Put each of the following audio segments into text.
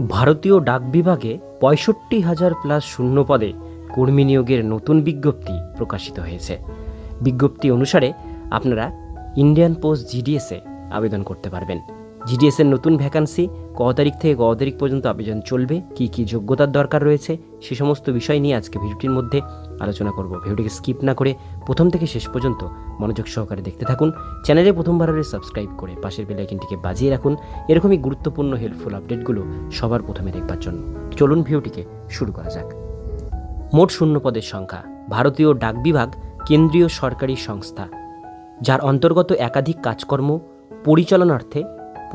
ভারতীয় ডাক বিভাগে পঁয়ষট্টি হাজার প্লাস শূন্য পদে কর্মী নিয়োগের নতুন বিজ্ঞপ্তি প্রকাশিত হয়েছে। বিজ্ঞপ্তি অনুসারে আপনারা ইন্ডিয়ান পোস্ট জিডিএসে আবেদন করতে পারবেন। জিডিএস এর নতুন ভ্যাকান্সি ক তারিখ থেকে ক তারিখ পর্যন্ত আবেদন চলবে, কি কি যোগ্যতার দরকার রয়েছে, সে সমস্ত বিষয় নিয়ে আজকে ভিডিওটির মধ্যে আলোচনা করব। ভিডিওটিকে স্কিপ না করে প্রথম থেকে শেষ পর্যন্ত মনোযোগ সহকারে দেখতে থাকুন, চ্যানেলে প্রথমবার হলে সাবস্ক্রাইব করে পাশের বেলাইকিনটিকে বাজিয়ে রাখুন, এরকমই গুরুত্বপূর্ণ হেল্পফুল আপডেটগুলো সবার প্রথমে দেখবার জন্য। চলুন ভিডিওটিকে শুরু করা যাক। মোট শূন্য পদের সংখ্যা, ভারতীয় ডাক বিভাগ, কেন্দ্রীয় সরকারি সংস্থা, যার অন্তর্গত একাধিক কাজকর্ম, পরিচালনার্থে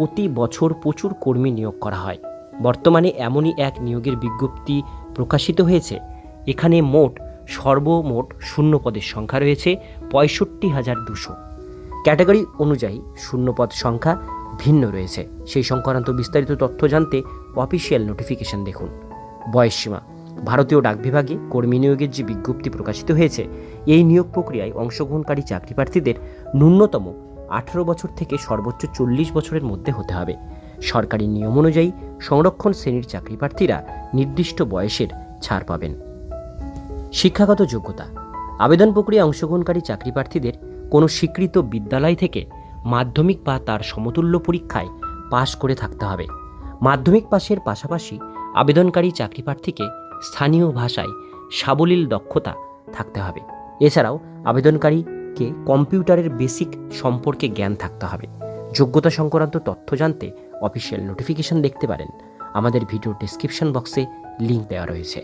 প্রতি বছর প্রচুর কর্মী নিয়োগ করা হয়। বর্তমানে এমনই এক নিয়োগের বিজ্ঞপ্তি প্রকাশিত হয়েছে। এখানে মোট, সর্বমোট শূন্য পদের সংখ্যা রয়েছে পঁয়ষট্টি হাজার দুশো। ক্যাটাগরি অনুযায়ী শূন্যপদ সংখ্যা ভিন্ন রয়েছে। সেই সংক্রান্ত বিস্তারিত তথ্য জানতে অফিসিয়াল নোটিফিকেশন দেখুন। বয়সসীমা ভারতীয় ডাক বিভাগে কর্মী নিয়োগের যে বিজ্ঞপ্তি প্রকাশিত হয়েছে, এই নিয়োগ প্রক্রিয়ায় অংশগ্রহণকারী চাকরি প্রার্থীদের ন্যূনতম আঠেরো বছর থেকে সর্বোচ্চ চল্লিশ বছরের মধ্যে হতে হবে। সরকারি নিয়ম অনুযায়ী সংরক্ষণ শ্রেণির চাকরি প্রার্থীরা নির্দিষ্ট বয়সের ছাড় পাবেন। শিক্ষাগত যোগ্যতা। আবেদন প্রক্রিয়ায় অংশগ্রহণকারী চাকরি প্রার্থীদের কোনো স্বীকৃত বিদ্যালয় থেকে মাধ্যমিক বা তার সমতুল্য পরীক্ষায় পাশ করে থাকতে হবে। মাধ্যমিক পাশের পাশাপাশি আবেদনকারী চাকরি প্রার্থীকে স্থানীয় ভাষায় সাবলীল দক্ষতা থাকতে হবে। এছাড়াও আবেদনকারীকে কম্পিউটারের বেসিক সম্পর্কে জ্ঞান থাকতে হবে। যোগ্যতা সংক্রান্ত তথ্য জানতে অফিসিয়াল নোটিফিকেশন দেখতে পারেন। আমাদের ভিডিও ডেসক্রিপশন বক্সে লিঙ্ক দেওয়া রয়েছে।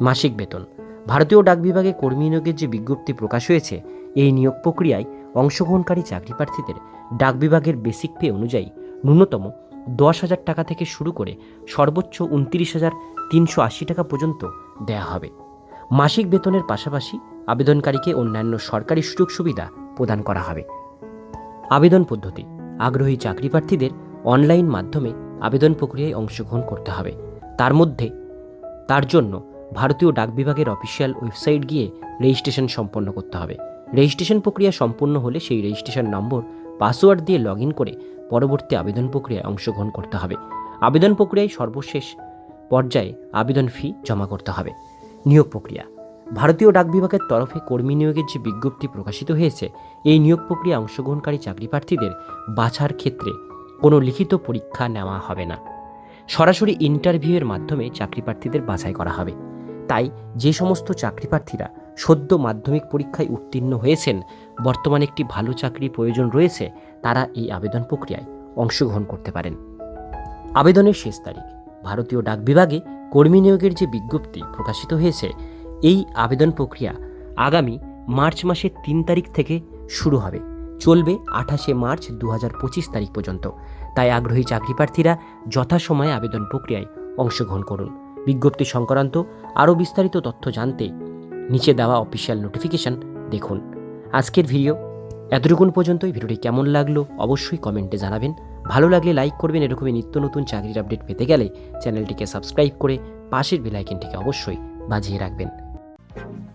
মাসিক বেতন। ভারতীয় ডাক বিভাগে কর্মী নিয়োগের যে বিজ্ঞপ্তি প্রকাশ হয়েছে, এই নিয়োগ প্রক্রিয়ায় অংশগ্রহণকারী চাকরি প্রার্থীদের ডাক বিভাগের বেসিক পে অনুযায়ী ন্যূনতম দশ হাজার টাকা থেকে শুরু করে সর্বোচ্চ উনত্রিশ হাজার তিনশো আশি টাকা পর্যন্ত দেয়া হবে। মাসিক বেতনের পাশাপাশি আবেদনকারীকে অন্যান্য সরকারি সুযোগ সুবিধা প্রদান করা হবে। আবেদন পদ্ধতি, আগ্রহী চাকরি প্রার্থীদের অনলাইন মাধ্যমে আবেদন প্রক্রিয়ায় অংশগ্রহণ করতে হবে। তার মধ্যে, তার জন্য ভারতীয় ডাক বিভাগের অফিসিয়াল ওয়েবসাইট গিয়ে রেজিস্ট্রেশন সম্পন্ন করতে হবে। রেজিস্ট্রেশন প্রক্রিয়া সম্পূর্ণ হলে সেই রেজিস্ট্রেশন নম্বর, পাসওয়ার্ড দিয়ে লগ করে পরবর্তী আবেদন প্রক্রিয়ায় অংশগ্রহণ করতে হবে। আবেদন প্রক্রিয়ায় সর্বশেষ পর্যায়ে আবেদন ফি জমা করতে হবে। নিয়োগ প্রক্রিয়া ভারতীয় ডাক বিভাগের তরফে কর্মী নিয়োগের যে বিজ্ঞপ্তি প্রকাশিত হয়েছে, এই নিয়োগ প্রক্রিয়া অংশগ্রহণকারী চাকরি প্রার্থীদের বাছার ক্ষেত্রে কোনো লিখিত পরীক্ষা নেওয়া হবে না। সরাসরি ইন্টারভিউয়ের মাধ্যমে চাকরি প্রার্থীদের বাছাই করা হবে। তাই যে সমস্ত চাকরি প্রার্থীরা সদ্য মাধ্যমিক পরীক্ষায় উত্তীর্ণ হয়েছেন, বর্তমানে একটি ভালো চাকরির প্রয়োজন রয়েছে, তারা এই আবেদন প্রক্রিয়ায় অংশগ্রহণ করতে পারেন। আবেদনের শেষ তারিখ। ভারতীয় ডাক বিভাগে কর্মী নিয়োগের যে বিজ্ঞপ্তি প্রকাশিত হয়েছে এই আবেদন প্রক্রিয়া আগামী মার্চ মাসের তিন তারিখ থেকে শুরু হবে। চলবে আঠাশে মার্চ দু হাজার পঁচিশ তারিখ পর্যন্ত। তাই আগ্রহী চাকরি প্রার্থীরা যথাসময়ে আবেদন প্রক্রিয়ায় অংশগ্রহণ করুন। বিজ্ঞপ্তি সংক্রান্ত আরও বিস্তারিত তথ্য জানতে নিচে দেওয়া অফিসিয়াল নোটিফিকেশন দেখুন। আজকের ভিডিও এতটুকুন পর্যন্তই। ভিডিওটি কেমন লাগল অবশ্যই কমেন্টে জানাবেন। ভালো লাগলে লাইক করবেন। এরকমই নিত্য নতুন চাকরির আপডেট পেতে গেলে চ্যানেলটিকে সাবস্ক্রাইব করে পাশের বেলাইকেনটিকে অবশ্যই বাজিয়ে রাখবেন। Thank you.